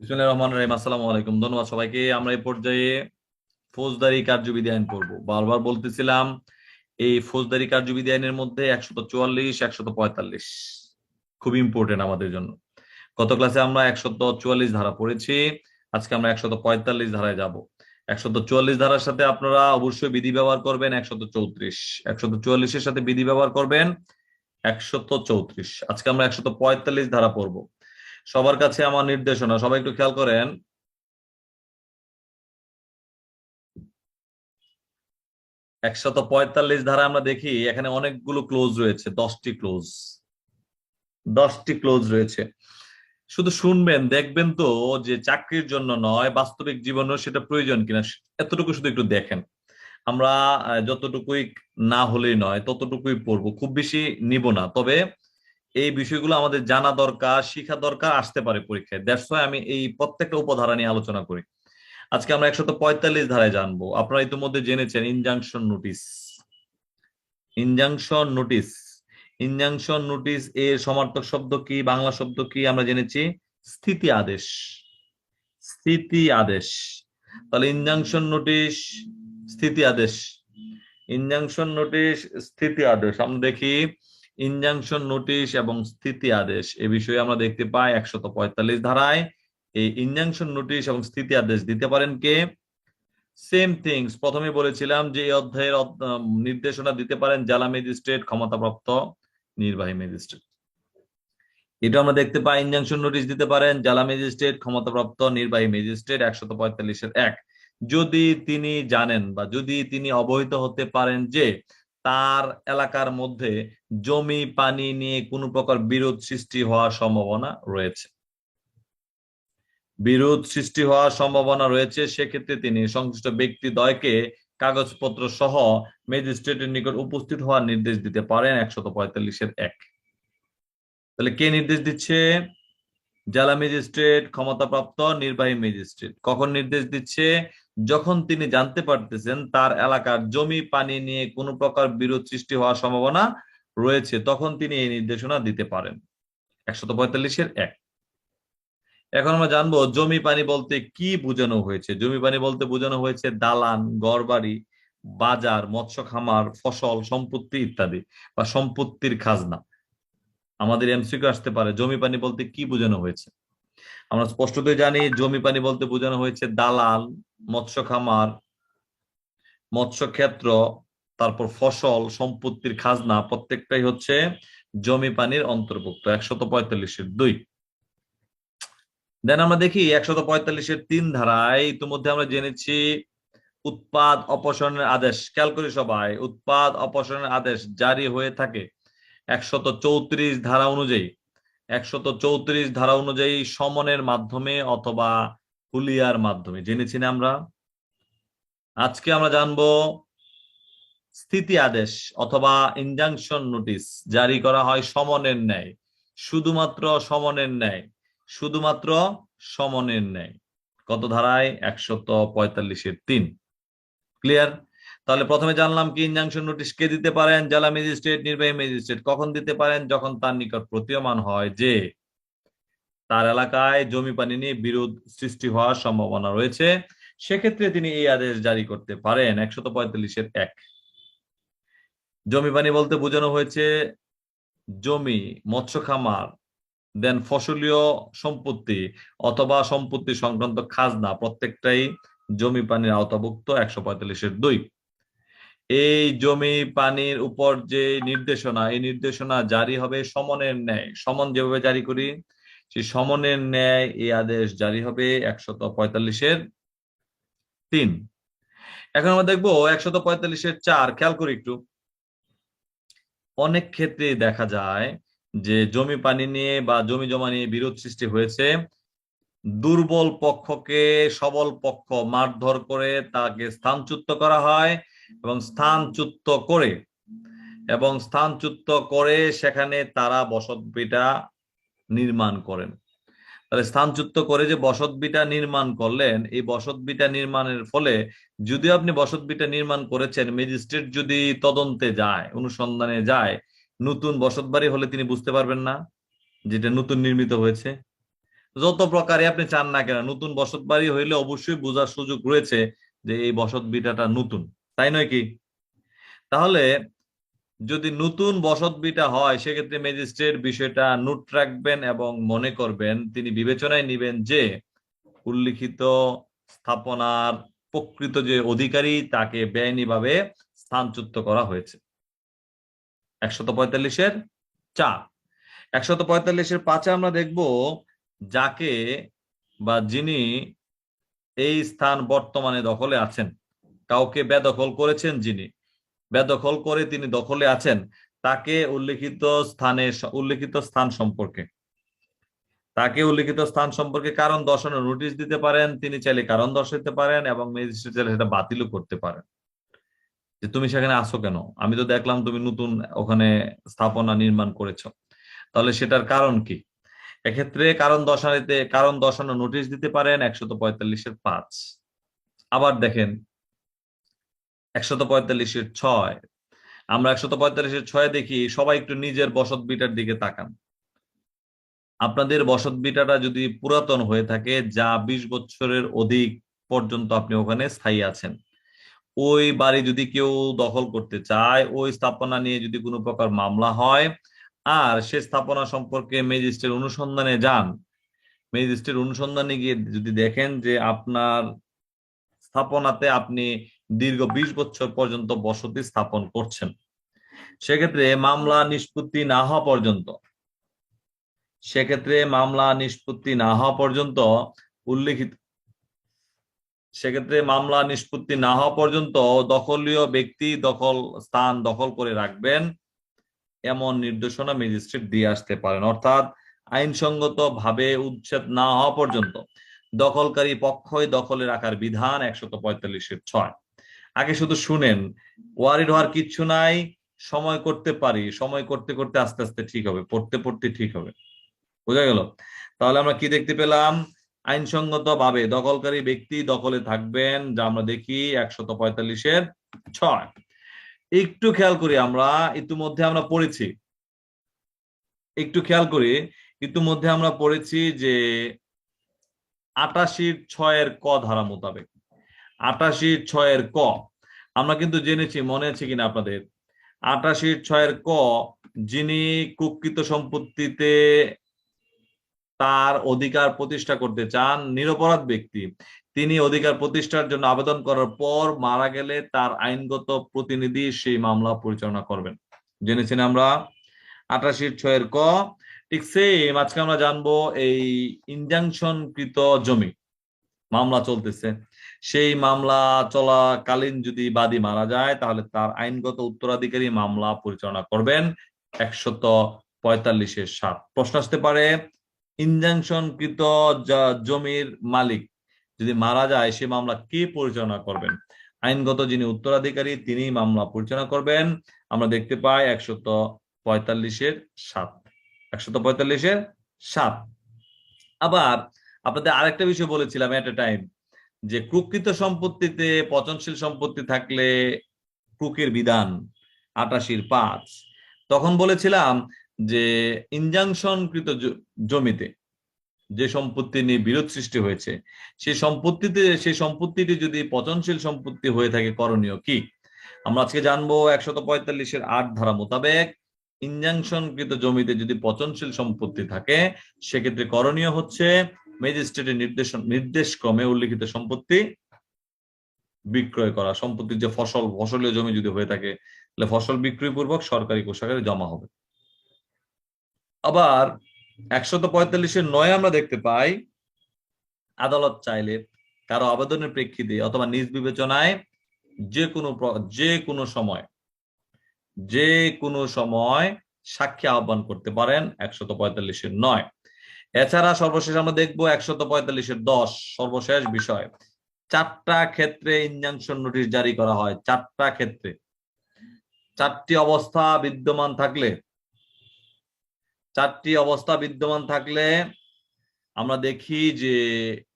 রহমানির রহিম। আসসালামু আলাইকুম। ধন্যবাদ সবাইকে। আমরা এই পর্যায়ে আইন বারবার বলতেছিলাম, এই ফৌজদারি কার্যবিধি আইনের মধ্যে চুয়াল্লিশ, একশত পঁয়তাল্লিশ ইম্পর্টেন্ট আমাদের জন্য। গত ক্লাসে আমরা একশত চুয়াল্লিশ ধারা পড়েছি, আজকে আমরা একশত পঁয়তাল্লিশ ধারায় যাব। একশত চুয়াল্লিশ ধারার সাথে আপনারা অবশ্যই বিধি ব্যবহার করবেন, একশত চৌত্রিশ। একশত চুয়াল্লিশের সাথে বিধি ব্যবহার করবেন, একশত চৌত্রিশ। আজকে আমরা একশত পঁয়তাল্লিশ ধারা পড়ব। সবার কাছে আমার নির্দেশনা, সবাই একটু খেয়াল করেন। একশত পঁয়তাল্লিশ ধারা আমরা দেখি, এখানে অনেকগুলো ক্লোজ রয়েছে, দশটি ক্লোজ দশটি ক্লোজ রয়েছে। শুধু শুনবেন, দেখবেন তো যে চাকরির জন্য নয়, বাস্তবিক জীবনেও সেটা প্রয়োজন কিনা, এতটুকু শুধু একটু দেখেন। আমরা যতটুকুই না হলেই নয়, ততটুকুই পড়ব, খুব বেশি নিব না। তবে এই বিষয়গুলো আমাদের জানা দরকার, শিখা দরকার, আসতে পারে পরীক্ষায়। দ্যাটস আমি এই প্রত্যেকটা উপধারা নিয়ে আলোচনা করি। আজকে আমরা একশত পঁয়তাল্লিশ ধারায় জানব। আপনারা ইতিমধ্যে জেনেছেন injunction notice injunction notice injunction notice এর সমার্থক শব্দ কি, বাংলা শব্দ কি আমরা জেনেছি? স্থিতি আদেশ। স্থিতি আদেশ। তাহলে ইনজাংশন নোটিশ স্থিতি আদেশ। ইনজাংশন নোটিশ স্থিতি আদেশ। আমরা দেখি ইনজাংশন নোটিশ এবং স্থিতি আদেশ, এ বিষয়ে আমরা দেখতে পাই একশত পঁয়তাল্লিশ ধারায়, এই ইনজাংশন নোটিশ এবং স্থিতি আদেশ দিতে পারেন কে? সেম থিংস প্রথমে বলেছিলাম যে এই অধ্যায়ের নির্দেশনা দিতে পারেন জেলা ম্যাজিস্ট্রেট, ক্ষমতাপ্রাপ্ত নির্বাহী ম্যাজিস্ট্রেট। এটা আমরা দেখতে পাই ইনজাংশন নোটিশ দিতে পারেন জেলা ম্যাজিস্ট্রেট, ক্ষমতাপ্রাপ্ত নির্বাহী ম্যাজিস্ট্রেট, একশত পঁয়তাল্লিশের এক। যদি তিনি জানেন বা যদি তিনি অবহিত হতে পারেন যে তার এলাকার মধ্যে জমি, পানি নিয়ে কোনো প্রকার বিরোধ সৃষ্টি হওয়ার সম্ভাবনা রয়েছে। বিরোধ সৃষ্টি হওয়ার সম্ভাবনা রয়েছে, সেক্ষেত্রে তিনি সংশ্লিষ্ট ব্যক্তি দয়কে কাগজপত্র সহ ম্যাজিস্ট্রেটের নিকট উপস্থিত হওয়ার নির্দেশ দিতে পারেন একশত পঁয়তাল্লিশের এক। তাহলে কে নির্দেশ দিচ্ছে? জেলা ম্যাজিস্ট্রেট, ক্ষমতাপ্রাপ্ত নির্বাহী ম্যাজিস্ট্রেট। কখন নির্দেশ দিচ্ছে? যখন তিনি জানতে পারতেছেন তার এলাকার জমি, পানি নিয়ে কোনো প্রকার বিরোধ সৃষ্টি হওয়ার সম্ভাবনা রয়েছে, তখন তিনি এই নির্দেশনা দিতে পারেন। একশত পঁয়তাল্লিশের এক। এখন আমরা জানব জমি, পানি বলতে কি বোঝানো হয়েছে? জমি, পানি বলতে বোঝানো হয়েছে দালান গড়বাড়ি বাজার, মৎস্য খামার, ফসল, সম্পত্তি ইত্যাদি বা সম্পত্তির খাজনা। আমাদের এমসিকিউ আসতে পারে, জমি, পানি বলতে কি বোঝানো হয়েছে? আমরা স্পষ্টতই জানি জমি পানি বলতে বোঝানো হয়েছে দালাল, মৎস্য খামার, মৎস্য ক্ষেত্র, তারপর ফসল, সম্পত্তির খাজনা, প্রত্যেকটাই হচ্ছে জমি পানির অন্তর্ভুক্ত একশত পঁয়তাল্লিশের দুই। দেন আমরা দেখি একশত পঁয়তাল্লিশের তিন ধারায় ইতিমধ্যে আমরা জেনেছি উৎপাদ অপসারণের আদেশ। খেয়াল করি সবাই, উৎপাদ অপসারণের আদেশ জারি হয়ে থাকে। একশত চৌত্রিশ ধারা অনুযায়ী। একশত চৌত্রিশ ধারা অনুযায়ী সমনের মাধ্যমে অথবা হুলিয়ার মাধ্যমে, জেনেছি না আমরা। আজকে আমরা জানব স্থিতি আদেশ অথবা ইনজাংশন নোটিশ জারি করা হয় সমনের ন্যায়, শুধুমাত্র সমনের ন্যায়, শুধুমাত্র সমনের ন্যায়। কত ধারায়? একশত পঁয়তাল্লিশের তিন। ক্লিয়ার তাহলে প্রথমে জানলাম কি ইনজাংশন নোটিশ কে দিতে পারেন? জেলা ম্যাজিস্ট্রেট নির্বাহী ম্যাজিস্ট্রেট কখন দিতে পারেন? যখন তার নিকট প্রতীয়মান হয় যে তার এলাকায় জমি পানি নিয়ে বিরোধ সৃষ্টি হওয়ার সম্ভাবনা রয়েছে, সেক্ষেত্রে তিনি এই আদেশ জারি করতে পারেন। একশত পঁয়তাল্লিশের এক। জমি পানি বলতে বোঝানো হয়েছে, জমি, মৎস্য খামার, দেন ফসলীয় সম্পত্তি অথবা সম্পত্তি সংক্রান্ত খাজনা প্রত্যেকটাই জমি পানির আওতাভুক্ত একশো পঁয়তাল্লিশের দুই। এই জমি পানির উপর যে নির্দেশনা, এই নির্দেশনা জারি হবে সমনের ন্যায়। সমন যেভাবে জারি করি, সেই সমনের ন্যায় এই আদেশ জারি হবে একশত পঁয়তাল্লিশের তিন। এখন আমরা দেখব একশত পঁয়তাল্লিশের চার, খেয়াল করি একটু। অনেক ক্ষেত্রে দেখা যায় যে জমি পানি নিয়ে বা জমি জমা নিয়ে বিরোধ সৃষ্টি হয়েছে। দুর্বল পক্ষকে সবল পক্ষ মারধর করে তাকে স্থানচ্যুত করা হয়। এবং স্থানচ্যুত করে, এবং স্থানচ্যুত করে সেখানে তারা বসতভিটা নির্মাণ করেন। তাহলে স্থানচ্যুত করে যে বসতভিটা নির্মাণ করলেন, এই বসতভিটা নির্মাণের ফলে যদি আপনি বসতভিটা নির্মাণ করেছেন, ম্যাজিস্ট্রেট যদি তদন্তে যায়, অনুসন্ধানে যায়, নতুন বসত বাড়ি হলে তিনি বুঝতে পারবেন না যেটা নতুন নির্মিত হয়েছে। যত প্রকারে আপনি চান না কেন, নতুন বসত বাড়ি হইলে অবশ্যই বোঝার সুযোগ রয়েছে যে এই বসত বিটাটা নতুন। তাই নয় কি? তাহলে যদি নতুন বসত বিটা হয়, সেক্ষেত্রে ম্যাজিস্ট্রেট বিষয়টা নোট রাখবেন এবং মনে করবেন, তিনি বিবেচনায় নিবেন যে উল্লিখিত স্থাপনার প্রকৃত যে অধিকারী, তাকে বেআইনিভাবে স্থানচ্যুত করা হয়েছে। একশত পঁয়তাল্লিশের চার। একশত পঁয়তাল্লিশের পাঁচে আমরা দেখব যাকে বা যিনি এই স্থান বর্তমানে দখলে আছেন। কাউকে বেদখল করেছেন যিনি, বেদখল করে তিনি দখলে আছেন, তাকে উল্লেখিত স্থানে উল্লেখিত স্থান সম্পর্কে। তাকে উল্লেখিত স্থান সম্পর্কে কারণ দর্শানোর নোটিশ দিতে পারেন, তিনি চাইলে কারণ দর্শাইতে পারেন এবং ম্যাজিস্ট্রেট চাইলে সেটা বাতিলও করতে পারেন। যে তুমি সেখানে আসো কেন? আমি তো দেখলাম তুমি নতুন ওখানে স্থাপনা নির্মাণ করেছ। তাহলে সেটার কারণ কি? এক্ষেত্রে কারণ দর্শানিতে, কারণ দর্শানো নোটিশ দিতে পারেন একশত পঁয়তাল্লিশের পাঁচ। আবার দেখেন একশত পঁয়তাল্লিশের ছয়। আমরা একশত পঁয়তাল্লিশের ছয় দেখি সবাই একটু নিজের বসত বিটার দিকে তাকান। আপনাদের বসত বিটাটা যদি পুরাতন হয়ে থাকে, যা বিশ বছরের অধিক পর্যন্ত আপনি ওখানে স্থায়ী আছেন। ওই বাড়ি যদি কেউ দখল করতে চায়, ওই স্থাপনা নিয়ে যদি কোনো প্রকার মামলা হয়, আর সে স্থাপনা সম্পর্কে ম্যাজিস্ট্রেট অনুসন্ধানে যান, ম্যাজিস্ট্রেট অনুসন্ধানে গিয়ে যদি দেখেন যে আপনার স্থাপনাতে আপনি দীর্ঘ বিশ বছর পর্যন্ত বসতি স্থাপন করছেন। সেক্ষেত্রে মামলা নিষ্পত্তি না হওয়া পর্যন্ত, সেক্ষেত্রে মামলা নিষ্পত্তি না হওয়া পর্যন্ত উল্লেখিত, সেক্ষেত্রে মামলা নিষ্পত্তি না হওয়া পর্যন্ত দখলীয় ব্যক্তি দখল, স্থান দখল করে রাখবেন এমন নির্দেশনা ম্যাজিস্ট্রেট দিয়ে আসতে পারেন। অর্থাৎ আইনসঙ্গত ভাবে উচ্ছেদ না হওয়া পর্যন্ত দখলকারী পক্ষই দখলে রাখার বিধান একশত পঁয়তাল্লিশের ছয়। আগে শুধু শুনেন, ওয়ারিড হওয়ার কিচ্ছু নাই, সময় করতে পারি, সময় করতে করতে আস্তে আস্তে ঠিক হবে, পড়তে পড়তে ঠিক হবে। বোঝা গেল? তাহলে আমরা কি দেখতে পেলাম? আইনসঙ্গত ভাবে দখলকারী ব্যক্তি দখলে থাকবেন, যা আমরা দেখি একশত পঁয়তাল্লিশের ছয়। একটু খেয়াল করি আমরা, ইতিমধ্যে আমরা পড়েছি। একটু খেয়াল করি, ইতিমধ্যে আমরা পড়েছি যে আটাশির ছয়ের ক ধারা মোতাবেক। আটাশির ছয়ের ক। আমরা কিন্তু জেনেছি, মনে আছে কিনা আপনাদের? আটাশির ছয়ের ক, যিনি কুকৃত সম্পত্তিতে তার অধিকার প্রতিষ্ঠা করতে চান, নিরপরাধ ব্যক্তি, তিনি অধিকার প্রতিষ্ঠার জন্য আবেদন করার পর মারা গেলে তার আইনগত প্রতিনিধি সেই মামলা পরিচালনা করবেন। জেনেছেন আমরা? আটাশির ছয়ের ক, ঠিক সেম আজকে আমরা জানব এই ইনজাংশন কৃত জমি। মামলা চলতেছে। সেই মামলা চলাকালীন যদি বাদী মারা যায়, তাহলে তার আইনগত উত্তরাধিকারী মামলা পরিচালনা করবেন একশত পঁয়তাল্লিশের সাত। প্রশ্ন আসতে পারে ইনজাংশন কৃত জমির মালিক যদি মারা যায়, সে মামলা কে পরিচালনা করবেন? আইনগত যিনি উত্তরাধিকারী তিনি মামলা পরিচালনা করবেন। আমরা দেখতে পাই একশত পঁয়তাল্লিশের সাত। একশত পঁয়তাল্লিশের সাত। আবার আপনাদের আরেকটা বিষয় বলেছিলাম এট এ টাইম যে প্রকৃত সম্পত্তিতে পচনশীল সম্পত্তি থাকলে ক্রুকের বিধান আটাশির পাঁচ। তখন বলেছিলাম যে ইনজাংশনকৃত জমিতে যে সম্পত্তি নিয়ে বিরোধ সৃষ্টি হয়েছে সেই সম্পত্তিতে সেই সম্পত্তিটি যদি পচনশীল সম্পত্তি হয়ে থাকে, করণীয় কি? আমরা আজকে জানব একশত পঁয়তাল্লিশের আট ধারা মোতাবেক ইনজাংশনকৃত জমিতে যদি পচনশীল সম্পত্তি থাকে, সেক্ষেত্রে করণীয় হচ্ছে ম্যাজিস্ট্রেটের নির্দেশ নির্দেশ ক্রমে উল্লিখিত সম্পত্তি বিক্রয় করা, সম্পত্তির যে ফসল, ফসলীয় জমি যদি হয়ে থাকে, তাহলে ফসল বিক্রয় পূর্বক সরকারি কোষাগারে জমা হবে। আবার একশত পঁয়তাল্লিশের নয় আমরা দেখতে পাই, আদালত চাইলে কারও আবেদনের প্রেক্ষিতে অথবা নিজ বিবেচনায় যে কোনো যে কোনো সময়, যে কোনো সময় সাক্ষী আহ্বান করতে পারেন একশত পঁয়তাল্লিশের নয়। এছাড়া সর্বশেষ আমরা দেখব একশত পঁয়তাল্লিশের দশ সর্বশেষ বিষয়। চারটা ক্ষেত্রে ইনজাংশন নোটিশ জারি করা হয়। চারটা ক্ষেত্রে। চারটি অবস্থা বিদ্যমান থাকলে, চারটি অবস্থা বিদ্যমান থাকলে আমরা দেখি যে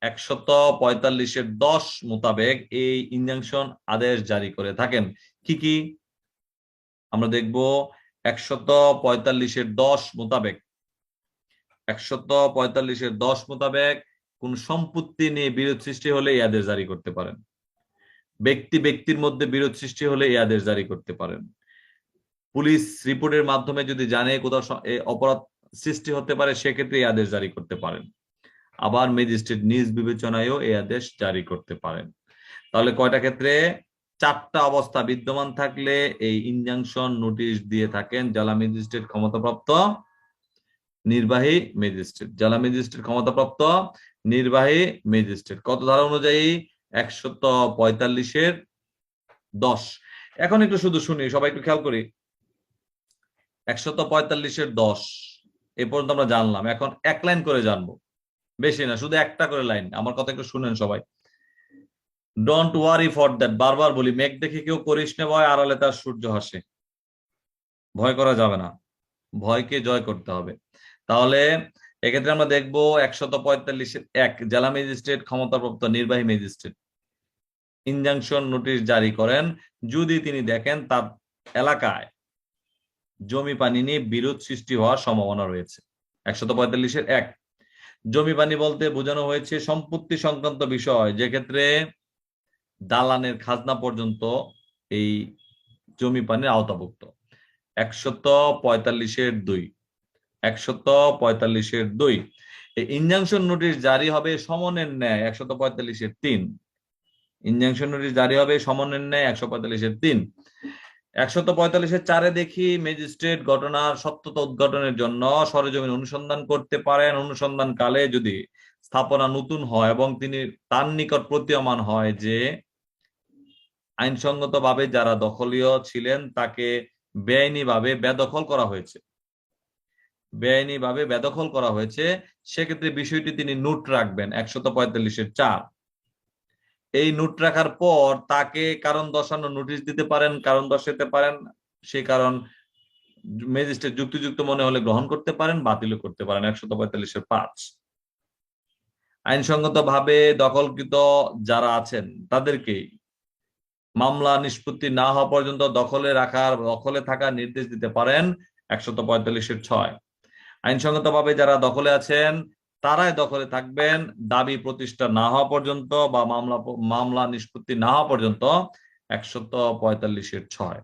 একশত পঁয়তাল্লিশের দশ মোতাবেক এই ইনজাংশন আদেশ জারি করে থাকেন। কি কি? আমরা দেখব একশত পঁয়তাল্লিশের দশ মোতাবেক। একশত পঁয়তাল্লিশের দশ মোতাবেক কোন সম্পত্তি নিয়ে বিরোধ সৃষ্টি হলে এই আদেশ জারি করতে পারেন। ব্যক্তি ব্যক্তির মধ্যে বিরোধ সৃষ্টি হলে এই আদেশ জারি করতে পারেন। পুলিশ রিপোর্টের মাধ্যমে যদি জানে কোথাও অপরাধ সৃষ্টি হতে পারে, সেক্ষেত্রে এই আদেশ জারি করতে পারেন। আবার ম্যাজিস্ট্রেট নিজ বিবেচনায়ও এই আদেশ জারি করতে পারেন। তাহলে কয়টা ক্ষেত্রে? চারটা অবস্থা বিদ্যমান থাকলে এই ইনজাংশন নোটিশ দিয়ে থাকেন জেলা ম্যাজিস্ট্রেট ক্ষমতাপ্রাপ্ত নির্বাহী ম্যাজিস্ট্রেট। জেলা ম্যাজিস্ট্রেট ক্ষমতাপ্রাপ্ত নির্বাহী ম্যাজিস্ট্রেট। কত ধারা অনুযায়ী? একশত পঁয়তাল্লিশের দশ। এখন একটু শুধু শুনি, সবাই একটু খেয়াল করি। একশত পঁয়তাল্লিশের দশ, এ পর্যন্ত আমরা জানলাম। এখন এক লাইন করে জানব। বেশি না, শুধু একটা করে লাইন। আমার কথা একটু শুনেন সবাই। ডোন্ট ওয়ারি ফর দ্যাট বারবার বলি, মেঘ দেখে কেউ করিস না ভয়, আড়ালে তার সূর্য হাসে ভয় করা যাবে না। ভয়কে জয় করতে হবে। তাহলে এক্ষেত্রে আমরা দেখব একশত পঁয়তাল্লিশের এক জেলা ম্যাজিস্ট্রেট, ক্ষমতাপ্রাপ্ত নির্বাহী ম্যাজিস্ট্রেট। ইনজাংশন নোটিশ জারি করেন। যদি তিনি দেখেন তার এলাকায় জমি পানি নিয়ে বিরোধ সৃষ্টি হওয়ার সম্ভাবনা রয়েছে। একশত পঁয়তাল্লিশের এক। জমি পানি বলতে বোঝানো হয়েছে সম্পত্তি সংক্রান্ত বিষয়। যে ক্ষেত্রে দালানের খাজনা পর্যন্ত এই জমি পানির আওতাভুক্ত। একশত পঁয়তাল্লিশের দুই। একশত পঁয়তাল্লিশের দুই। ইনজাংশন নোটিশ জারি হবে সমনের ন্যায়, একশত পঁয়তাল্লিশের তিন। ইনজাংশন নোটিশ জারি হবে সমনের ন্যায় একশো পঁয়তাল্লিশের তিন। একশত পঁয়তাল্লিশের চারে দেখি ম্যাজিস্ট্রেট ঘটনার সত্যতা উদ্ঘাটনের জন্য সরেজমিন অনুসন্ধান করতে পারেন। অনুসন্ধান কালে যদি স্থাপনা নতুন হয় এবং তিনি তার নিকট প্রতীয়মান হয় যে আইনসঙ্গতভাবে যারা দখলীয় ছিলেন তাকে বেআইনিভাবে বেদখল করা হয়েছে। বেআইনিভাবে বেদখল করা হয়েছে, সেক্ষেত্রে বিষয়টি তিনি নোট রাখবেন, একশত পঁয়তাল্লিশের চার। এই নোট রাখার পর তাকে কারণ দর্শানো নোটিশ দিতে পারেন, কারণ দর্শাতে পারেন সেই কারণ ম্যাজিস্ট্রেট যুক্তিযুক্ত মনে হলে গ্রহণ করতে পারেন, বাতিলও করতে পারেন, একশত পঁয়তাল্লিশের পাঁচ। আইনসঙ্গত ভাবে দখলকৃত যারা আছেন তাদেরকেই মামলা নিষ্পত্তি না হওয়া পর্যন্ত দখলে রাখার, দখলে থাকার নির্দেশ দিতে পারেন, একশত পঁয়তাল্লিশের ছয়। আইনসঙ্গত ভাবে যারা দখলে আছেন, তারাই দখলে থাকবেন। দাবি প্রতিষ্ঠা না হওয়া পর্যন্ত বা মামলা মামলা নিষ্পত্তি না হওয়া পর্যন্ত একশত পঁয়তাল্লিশের ছয়।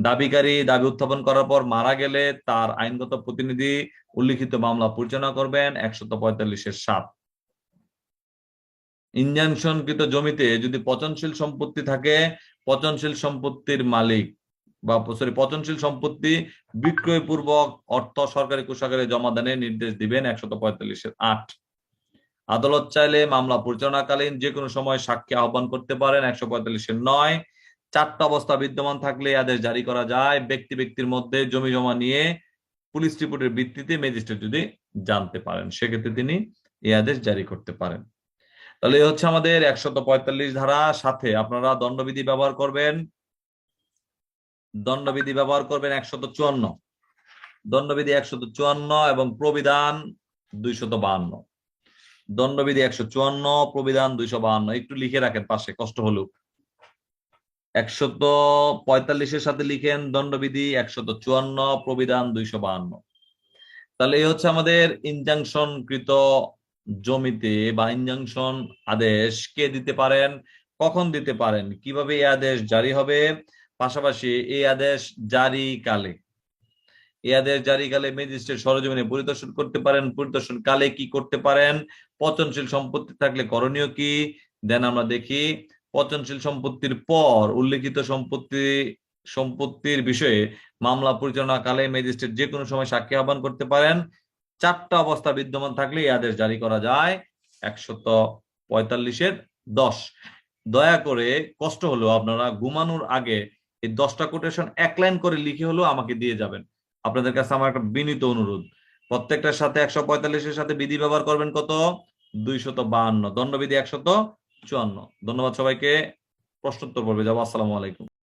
দাবিকারী দাবি উত্থাপন করার পর মারা গেলে তার আইনগত প্রতিনিধি উল্লিখিত মামলা পরিচালনা করবেন একশত পঁয়তাল্লিশের সাত। ইনজাংশনকৃত জমিতে যদি পচনশীল সম্পত্তি থাকে, পচনশীল সম্পত্তির মালিক বা সরি, পচনশীল সম্পত্তি বিক্রয় পূর্বক অর্থ সরকারি কোষাগারে জমা দানের নির্দেশ দিবেন একশত পঁয়তাল্লিশের আট। আদালত চাইলে মামলা পরিচালনাকালীন যে কোনো সময় সাক্ষী আহ্বান করতে পারেন একশো পঁয়তাল্লিশের নয়। চারটা অবস্থা বিদ্যমান থাকলে আদেশ জারি করা যায়। ব্যক্তি ব্যক্তির মধ্যে জমি জমা নিয়ে পুলিশ রিপোর্টের ভিত্তিতে ম্যাজিস্ট্রেট যদি জানতে পারেন, সেক্ষেত্রে তিনি এই আদেশ জারি করতে পারেন। তাহলে হচ্ছে আমাদের একশত পঁয়তাল্লিশ ধারা। সাথে আপনারা দণ্ডবিধি ব্যবহার করবেন। দণ্ডবিধি ব্যবহার করবেন একশত চুয়ান্ন। দণ্ডবিধি একশত চুয়ান্ন এবং প্রবিধান দুইশত বাহান্ন। দণ্ডবিধি একশো চুয়ান্ন, প্রবিধান দুইশো বাহান্ন। একটু লিখে রাখেন পাশে, কষ্ট হলেও একশত পঁয়তাল্লিশের সাথে লিখেন, দণ্ডবিধি একশত চুয়ান্ন, প্রবিধান দুইশো বাহান্ন। তাহলে এই হচ্ছে আমাদের ইনজাংশন কৃত জমিতে বা ইনজাংশন আদেশ কে দিতে পারেন? কখন দিতে পারেন? কীভাবে এই আদেশ জারি হবে? পাশাপাশি এই আদেশ জারি কালে। এই আদেশ জারি কালে ম্যাজিস্ট্রেট সরজমিনে পরিদর্শন করতে পারেন। পরিদর্শন কালে কি করতে পারেন? পচনশীল সম্পত্তি থাকলে করণীয় কি? দেন আমরা দেখি, পচনশীল সম্পত্তির পর উল্লেখিত সম্পত্তি, সম্পত্তির বিষয়ে মামলা পরিচালনা কালে ম্যাজিস্ট্রেট যে কোনো সময় সাক্ষী আহ্বান করতে পারেন। চারটা অবস্থা বিদ্যমান থাকলে এই আদেশ জারি করা যায়। একশত পঁয়তাল্লিশের দশ। দয়া করে কষ্ট হলো আপনারা ঘুমানোর আগে এই দশটা কোটেশন এক লাইন করে লিখে হলো আমাকে দিয়ে যাবেন। আপনাদের কাছে আমার একটা বিনীত অনুরোধ। প্রত্যেকটার সাথে একশো পঁয়তাল্লিশের সাথে বিধি ব্যবহার করবেন কত? দুইশত বাহান্ন। দণ্ডবিধি একশত চুয়ান্ন। ধন্যবাদ সবাইকে। প্রশ্নোত্তর পর্বে যাব। আসসালামু আলাইকুম।